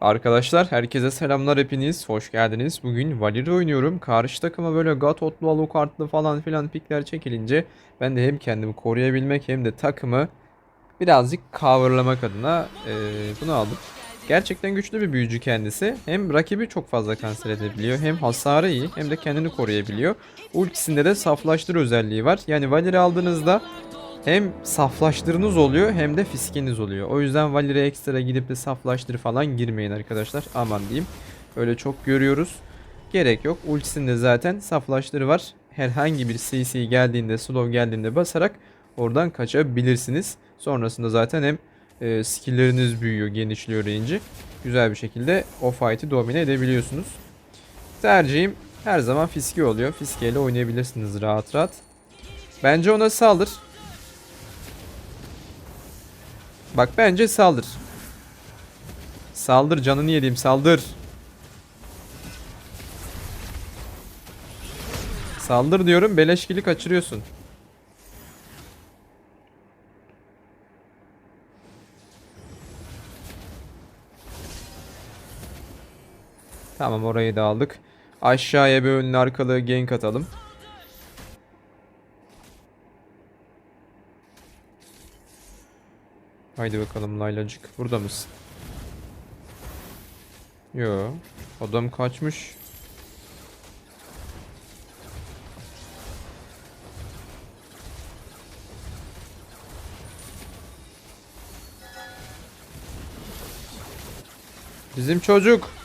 Arkadaşlar herkese selamlar hepiniz. Hoş geldiniz. Bugün Valir oynuyorum. Karşı takıma böyle Gatotlu, Alucard'lı falan filan pikler çekilince ben de hem kendimi koruyabilmek hem de takımı birazcık coverlamak adına eee, bunu aldım. Gerçekten güçlü bir büyücü kendisi. Hem rakibi çok fazla kanser edebiliyor. Hem hasarı iyi hem de kendini koruyabiliyor. Ultisinde de saflaştır özelliği var. Yani Valir'i aldığınızda hem saflaştırınız oluyor hem de fiskeniz oluyor. O yüzden Valir'e ekstra gidip de saflaştır falan girmeyin arkadaşlar. Aman diyeyim. Öyle çok görüyoruz. Gerek yok. Ultisinde zaten saflaştırı var. Herhangi bir CC geldiğinde, slow geldiğinde basarak oradan kaçabilirsiniz. Sonrasında zaten hem e, skillleriniz büyüyor, genişliyor range'i. Güzel bir şekilde o fight'i domine edebiliyorsunuz. Tercihim her zaman fiske oluyor. Fiskeyle oynayabilirsiniz rahat rahat. Bence ona saldır. Bak bence saldır. Saldır canını yediğim saldır. Saldır diyorum beleşkili kaçırıyorsun. Tamam orayı da aldık. Aşağıya bir önlü arkalı gank atalım. Haydi bakalım Laylacık. Burada mısın? Yo. Adam kaçmış. Bizim çocuk.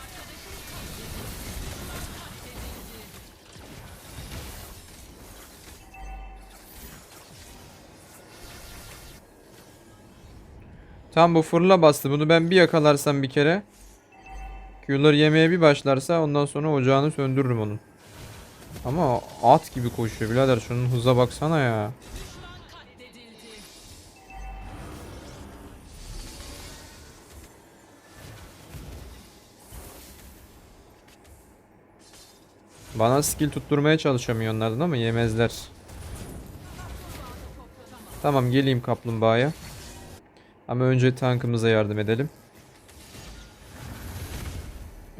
Tam bu fırla bastı. Bunu ben bir yakalarsam bir kere. Q'ları yemeye bir başlarsa ondan sonra ocağını söndürürüm onun. Ama at gibi koşuyor birader. Şunun hıza baksana ya. Bana skill tutturmaya çalışamıyor onlardan ama yemezler. Tamam geleyim kaplumbağaya. Ama önce tankımıza yardım edelim.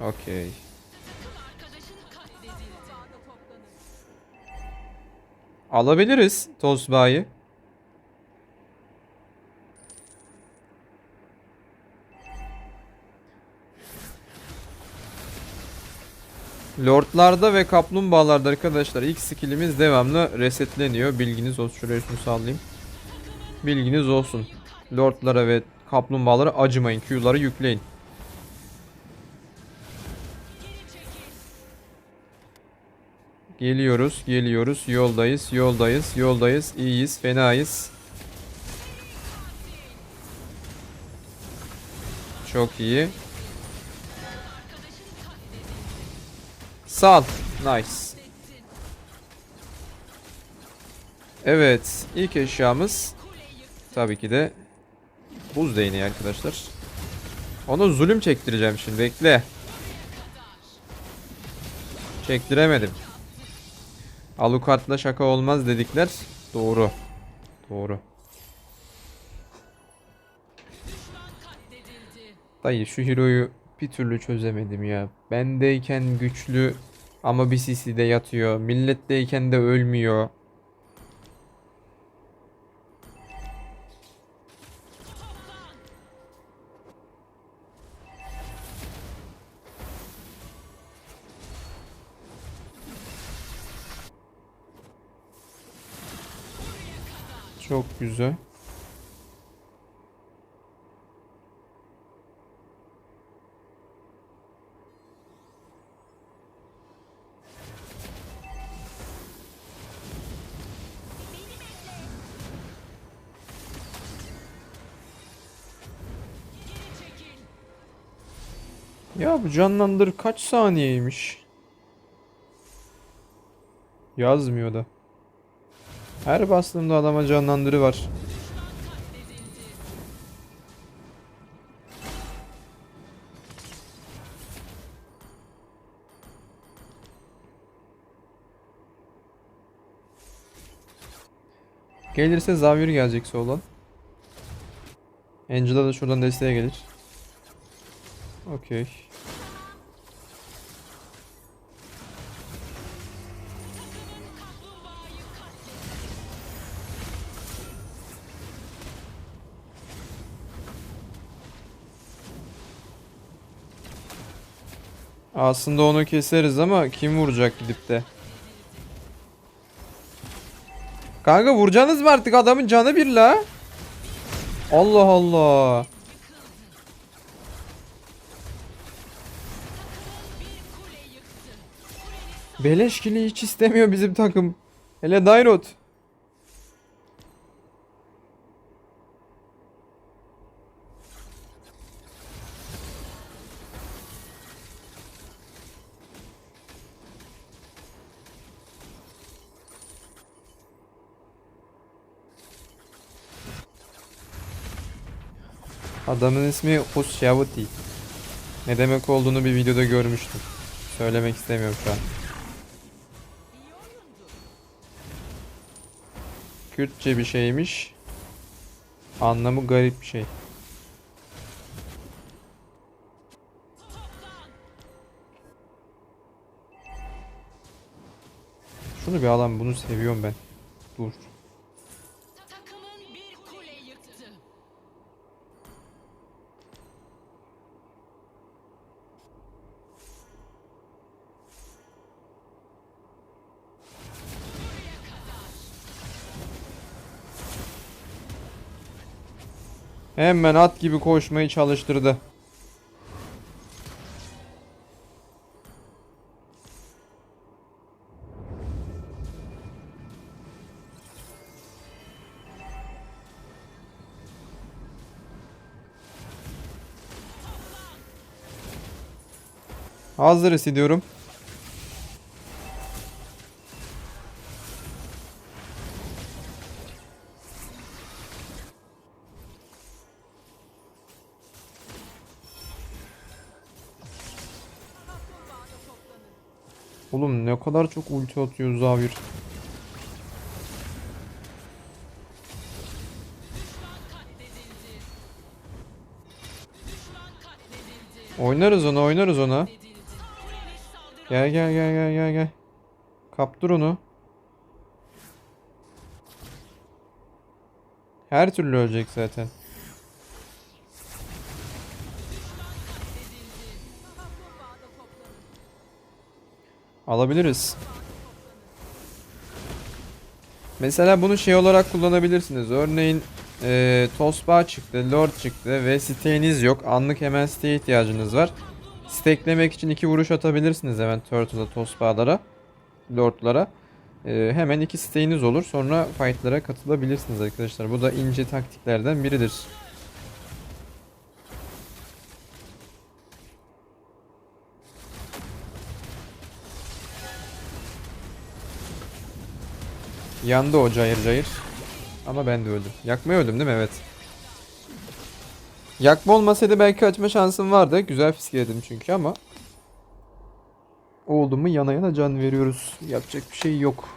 Okey. Alabiliriz Tosba'yı. Lordlarda ve kaplumbağalarda arkadaşlar ilk skillimiz devamlı resetleniyor. Bilginiz olsun. Şuraya şunu sallayayım. Bilginiz olsun. Lordlara ve kaplumbağalara acımayın. Q'ları yükleyin. Geliyoruz, geliyoruz. Yoldayız, yoldayız, yoldayız. İyiyiz, fenayız. Çok iyi. Sal. Nice. Evet, ilk eşyamız tabii ki de buz değneği arkadaşlar. Ona zulüm çektireceğim şimdi bekle. Çektiremedim. Alucard'la şaka olmaz dedikler. Doğru. Doğru. Dayı şu hero'yu bir türlü çözemedim ya. Bendeyken güçlü ama bir CC'de yatıyor. Milletteyken de ölmüyor. Çok güzel. Ya bu canlandır kaç saniyeymiş? Yazmıyor da. Her bastığımda adama canlandırı var. Gelirse Xavier gelecek soldan. Angela da şuradan desteğe gelir. Okey. Aslında onu keseriz ama kim vuracak gidip de? Kanka vuracaksınız mı artık adamın canı bir la? Allah Allah. Beleşkili hiç istemiyor bizim takım. Hele Dairot. Adamın ismi Husyavuti. Ne demek olduğunu bir videoda görmüştüm. Söylemek istemiyorum şu an. Kürtçe bir şeymiş. Anlamı garip bir şey. Şunu bir alalım bunu seviyorum ben. Dur. Hemen at gibi koşmayı çalıştırdı. Hazır hissediyorum. Kadar çok ulti atıyor Zavir. Oynarız ona oynarız ona. Gel gel gel gel gel gel. Kaptır onu. Her türlü ölecek zaten. Alabiliriz. Mesela bunu şey olarak kullanabilirsiniz. Örneğin eee Tosba çıktı, Lord çıktı ve siteğiniz yok. Anlık hemen siteye ihtiyacınız var. Steklemek için iki vuruş atabilirsiniz hemen Turtle'a, Tosba'lara, Lord'lara. Eee, hemen iki siteğiniz olur. Sonra fight'lara katılabilirsiniz arkadaşlar. Bu da ince taktiklerden biridir. Yandı o cayır cayır. Ama ben de öldüm. Yakmaya öldüm değil mi? Evet. Yakma olmasaydı belki açma şansım vardı. Güzel fiskeledim çünkü ama. Oldu mu yana yana can veriyoruz. Yapacak bir şey yok.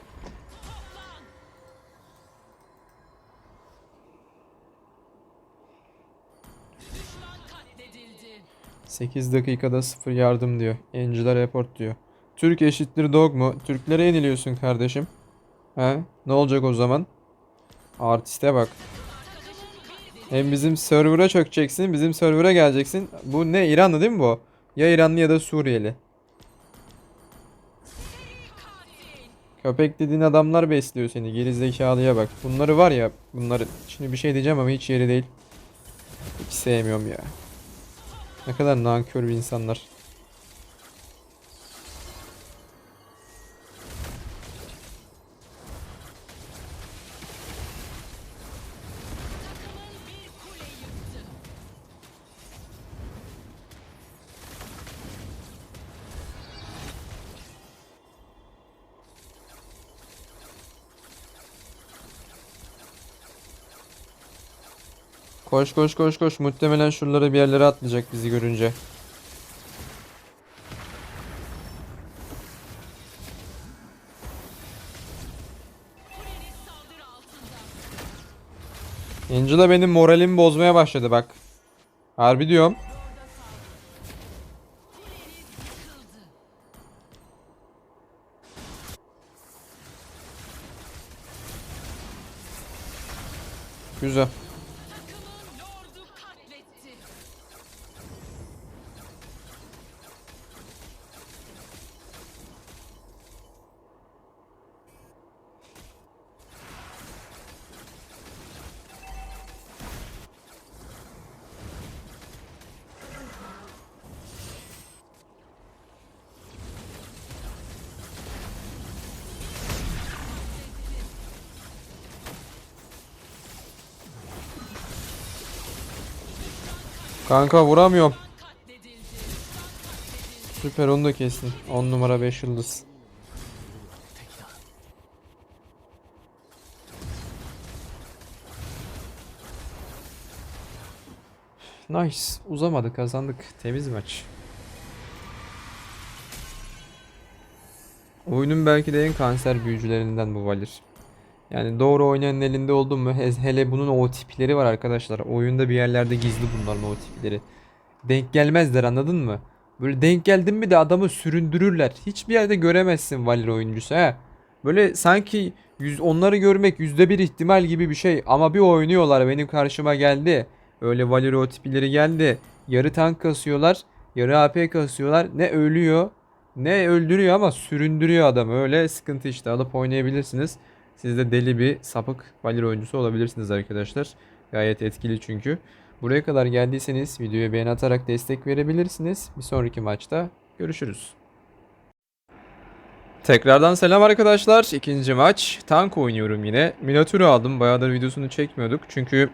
8 dakikada 0 yardım diyor. Angela report diyor. Türk eşittir dog mu? Türklere yeniliyorsun kardeşim. He? Ne olacak o zaman? Artiste bak. Hem bizim server'a çökeceksin, bizim server'a geleceksin. Bu ne? İranlı değil mi bu? Ya İranlı ya da Suriyeli. Köpek dediğin adamlar besliyor seni. Geri zekalıya bak. Bunları var ya, bunları şimdi bir şey diyeceğim ama hiç yeri değil. Hiç sevmiyorum ya. Ne kadar nankör insanlar. Koş koş koş koş. Muhtemelen şuralara bir yerlere atlayacak bizi görünce. Angela benim moralimi bozmaya başladı bak. Harbi diyorum. Güzel. Kanka vuramıyorum. Süper onu da kestin. 10 numara 5 yıldız. Nice. Uzamadı kazandık. Temiz maç. Oyunun belki de en kanser büyücülerinden bu Valir. Yani doğru oynayanın elinde oldun mu he- hele bunun o tipleri var arkadaşlar. Oyunda bir yerlerde gizli bunların o tipleri. Denk gelmezler anladın mı? Böyle denk geldin mi de adamı süründürürler. Hiçbir yerde göremezsin Valir oyuncusu he. Böyle sanki yüz, onları görmek yüzde bir ihtimal gibi bir şey. Ama bir oynuyorlar benim karşıma geldi. Öyle Valir o tipleri geldi. Yarı tank kasıyorlar. Yarı AP kasıyorlar. Ne ölüyor ne öldürüyor ama süründürüyor adamı. Öyle sıkıntı işte alıp oynayabilirsiniz. Siz de deli bir sapık Valir oyuncusu olabilirsiniz arkadaşlar. Gayet etkili çünkü. Buraya kadar geldiyseniz videoya beğen atarak destek verebilirsiniz. Bir sonraki maçta görüşürüz. Tekrardan selam arkadaşlar. İkinci maç. Tank oynuyorum yine. Minatürü aldım. Bayağıdır videosunu çekmiyorduk. Çünkü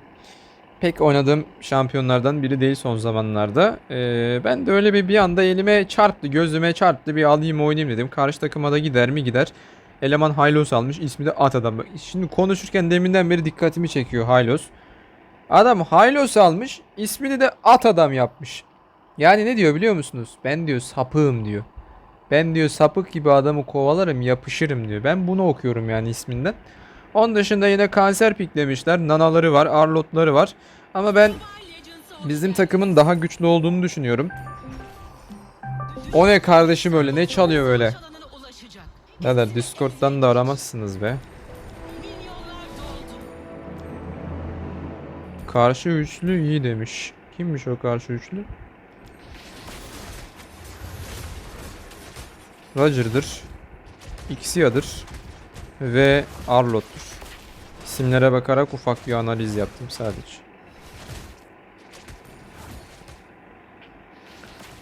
pek oynadığım şampiyonlardan biri değil son zamanlarda. Ee, ben de öyle bir bir anda elime çarptı, gözüme çarptı. Bir alayım oynayayım dedim. Karşı takıma da gider mi gider. Eleman Hylos almış. İsmi de At Adam. Şimdi konuşurken deminden beri dikkatimi çekiyor Hylos. Adam Hylos almış. ismini de At Adam yapmış. Yani ne diyor biliyor musunuz? Ben diyor sapığım diyor. Ben diyor sapık gibi adamı kovalarım yapışırım diyor. Ben bunu okuyorum yani isminden. Onun dışında yine kanser piklemişler. Nanaları var, arlotları var. Ama ben bizim takımın daha güçlü olduğunu düşünüyorum. O ne kardeşim öyle? Ne çalıyor öyle? Ulaşacak. Neler Discord'dan da aramazsınız be. Karşı üçlü iyi demiş. Kimmiş o karşı üçlü? Roger'dır. Ixia'dır. Ve Arlot'tur. İsimlere bakarak ufak bir analiz yaptım sadece.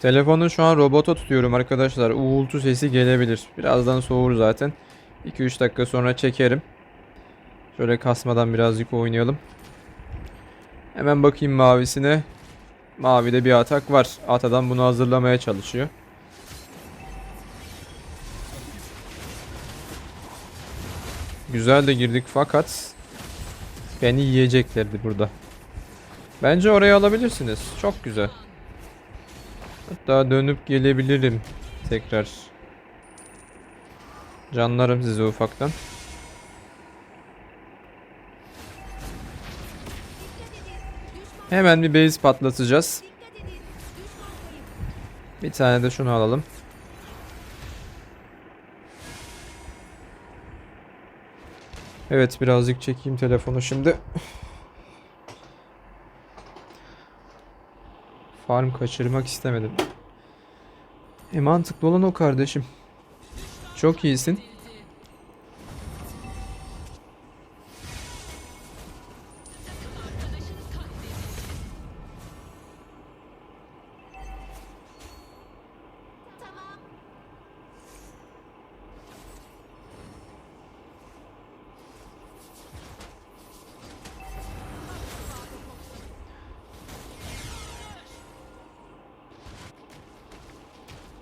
Telefonu şu an robota tutuyorum arkadaşlar. Uğultu sesi gelebilir. Birazdan soğur zaten. 2-3 dakika sonra çekerim. Şöyle kasmadan birazcık oynayalım. Hemen bakayım mavisine. Mavide bir atak var. Atadan bunu hazırlamaya çalışıyor. Güzel de girdik fakat beni yiyeceklerdi burada. Bence oraya alabilirsiniz. Çok güzel. Hatta dönüp gelebilirim tekrar. Canlarım size ufaktan. Hemen bir base patlatacağız. Bir tane de şunu alalım. Evet birazcık çekeyim telefonu şimdi. Farm kaçırmak istemedim. E mantıklı olan o kardeşim. Çok iyisin.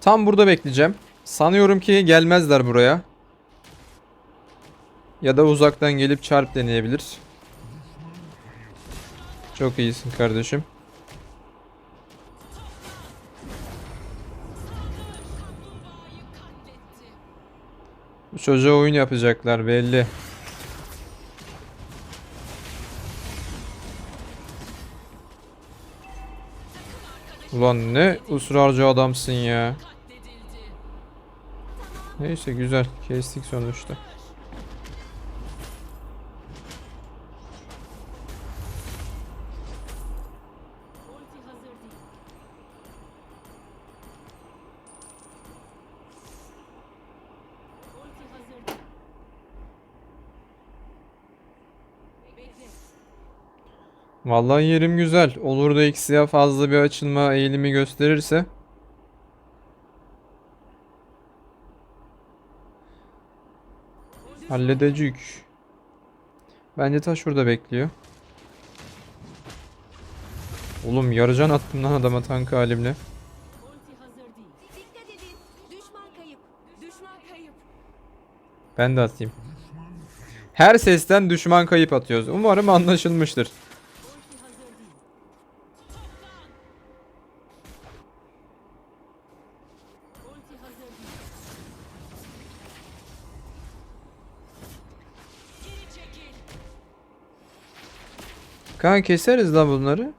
Tam burada bekleyeceğim. Sanıyorum ki gelmezler buraya. Ya da uzaktan gelip çarp deneyebilir. Çok iyisin kardeşim. Bu çocuğa oyun yapacaklar belli. Ulan ne ısrarcı adamsın ya. Neyse güzel. Kestik sonuçta. Vallahi yerim güzel. Olur da eksiye fazla bir açılma eğilimi gösterirse Halledecek. Bence taş şurada bekliyor. Oğlum yarıcan attım lan adama tank halimle. Ben de atayım. Her sesten düşman kayıp atıyoruz. Umarım anlaşılmıştır. Kanka keseriz la bunları.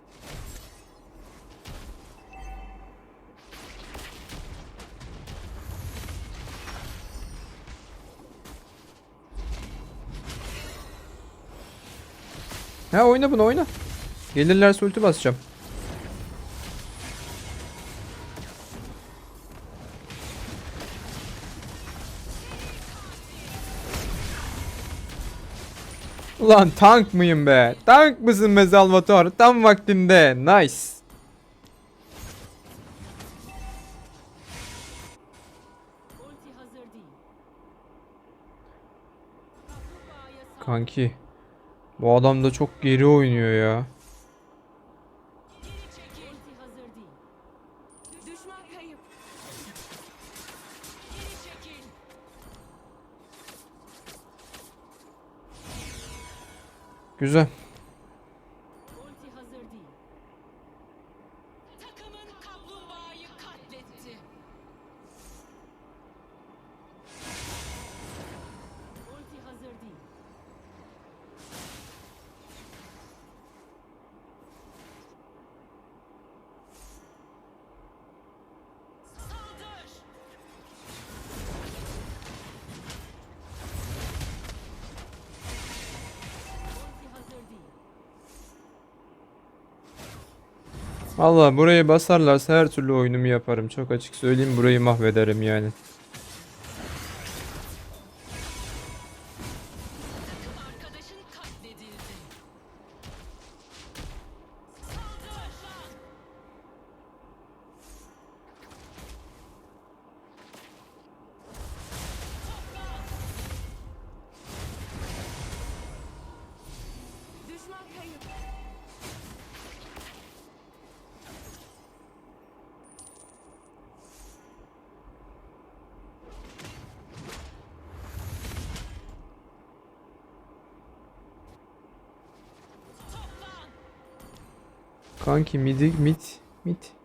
Ha oyna bunu oyna. Gelirlerse ulti basacağım. Ulan tank mıyım be? Tank mısın be Salvatore? Tam vaktinde. Nice. Kanki. Bu adam da çok geri oynuyor ya. Güzel. Valla burayı basarlarsa her türlü oyunumu yaparım. Çok açık söyleyeyim burayı mahvederim yani. Kanki midi mid mid.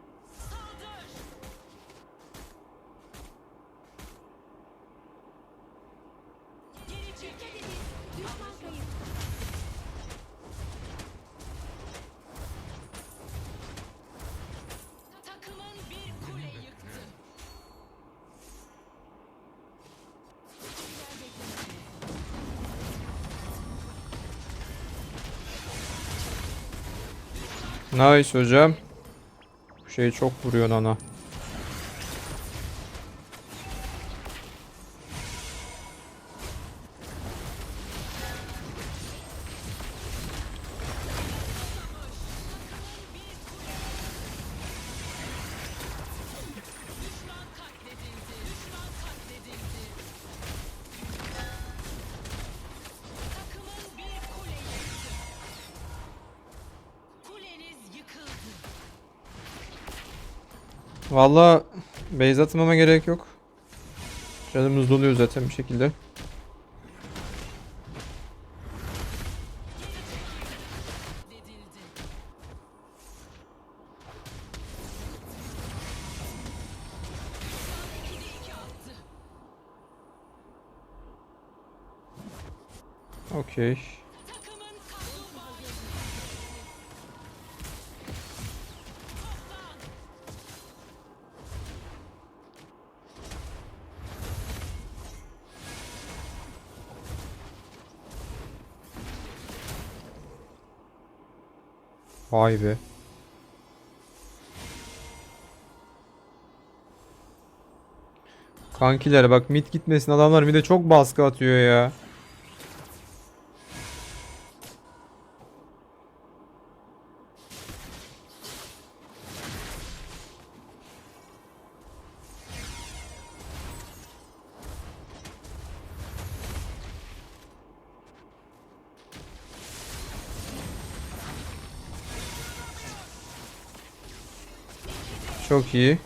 Nice hocam. Bu şey çok vuruyor ana. Valla base atmama gerek yok. Canımız doluyor zaten bir şekilde. Okey. Vay be. Kankiler bak mid gitmesin adamlar bir de çok baskı atıyor ya. Çok iyi.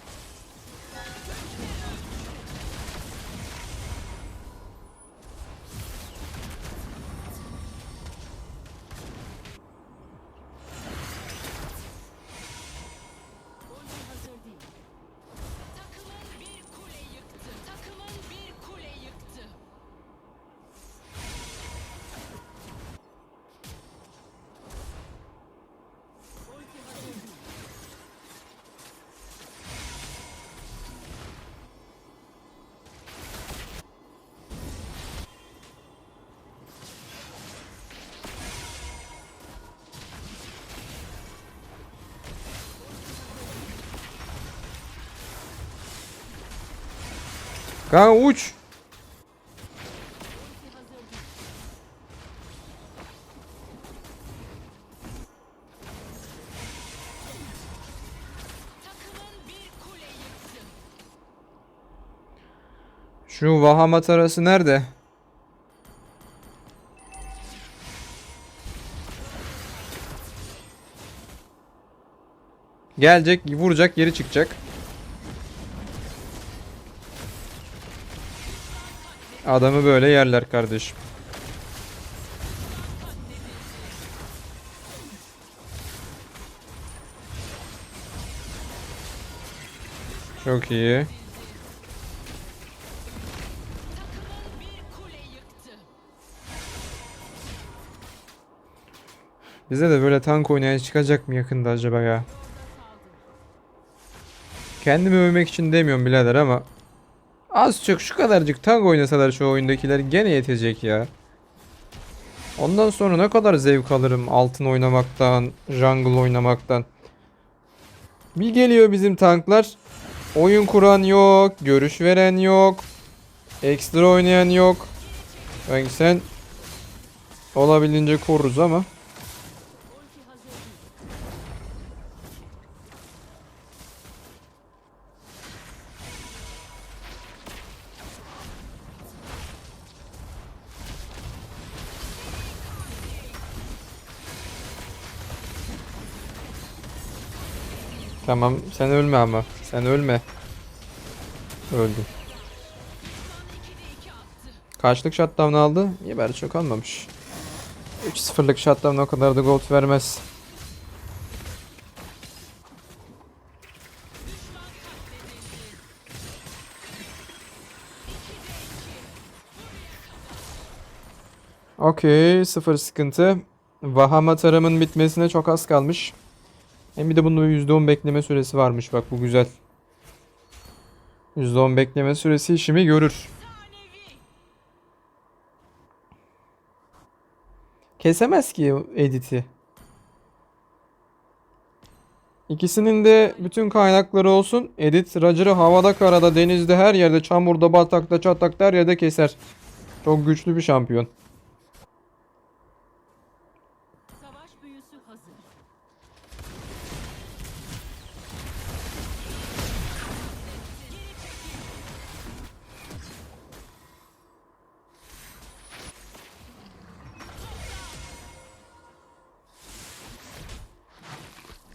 Kanka uç. Şu Vahamat arası nerede? Gelecek, vuracak, geri çıkacak. Adamı böyle yerler kardeşim. Çok iyi. Bize de böyle tank oynayan çıkacak mı yakında acaba ya? Kendimi övmek için demiyorum birader ama az çok şu kadarcık tank oynasalar şu oyundakiler gene yetecek ya. Ondan sonra ne kadar zevk alırım altın oynamaktan, jungle oynamaktan. Bir geliyor bizim tanklar. Oyun kuran yok, görüş veren yok. Ekstra oynayan yok. Belki sen olabildiğince koruruz ama. Tamam sen ölme ama. Sen ölme. Öldün. 2'de 2 attı. Kaçlık shutdown aldı? Bari çok almamış. 3-0'lık shutdown o kadar da gold vermez. Okey, sıfır sıkıntı. Vahama tarımın bitmesine çok az kalmış. Hem bir de bunun %10 bekleme süresi varmış. Bak bu güzel. %10 bekleme süresi işimi görür. Kesemez ki editi. İkisinin de bütün kaynakları olsun. Edit Roger'ı havada, karada, denizde, her yerde, çamurda, batakta, çatakta her yerde keser. Çok güçlü bir şampiyon.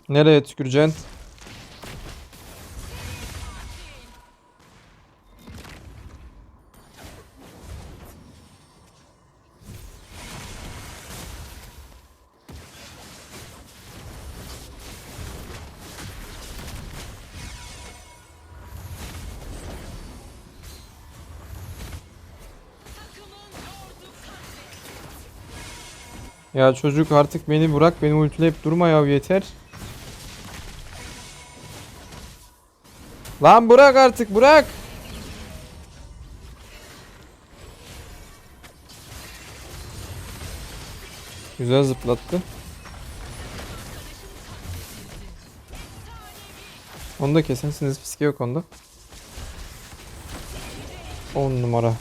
Nereye tüküreceksin? Ya çocuk artık beni bırak, beni ultileyip durma ya yeter. Lan bırak artık bırak. Güzel zıplattı. Onu da kesersiniz fiske yok onda. 10 numara.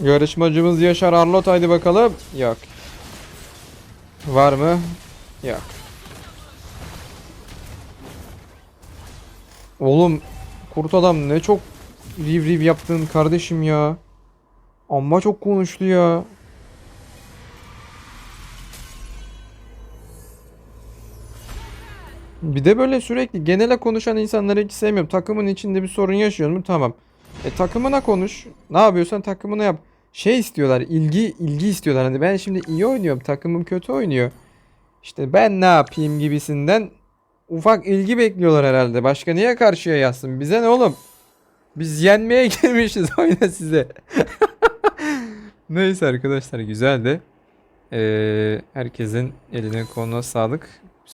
Yarışmacımız Yaşar Arlot haydi bakalım. Yok. Var mı? Yok. Oğlum kurt adam ne çok riv riv yaptın kardeşim ya. Amma çok konuştu ya. Bir de böyle sürekli genele konuşan insanları hiç sevmiyorum. Takımın içinde bir sorun yaşıyor mu? Tamam. E takımına konuş. Ne yapıyorsan takımına yap. Şey istiyorlar. ilgi ilgi istiyorlar. Hani ben şimdi iyi oynuyorum. Takımım kötü oynuyor. İşte ben ne yapayım gibisinden ufak ilgi bekliyorlar herhalde. Başka niye karşıya yazsın? Bize ne oğlum? Biz yenmeye gelmişiz oyuna size. Neyse arkadaşlar güzeldi. Ee, herkesin eline koluna sağlık.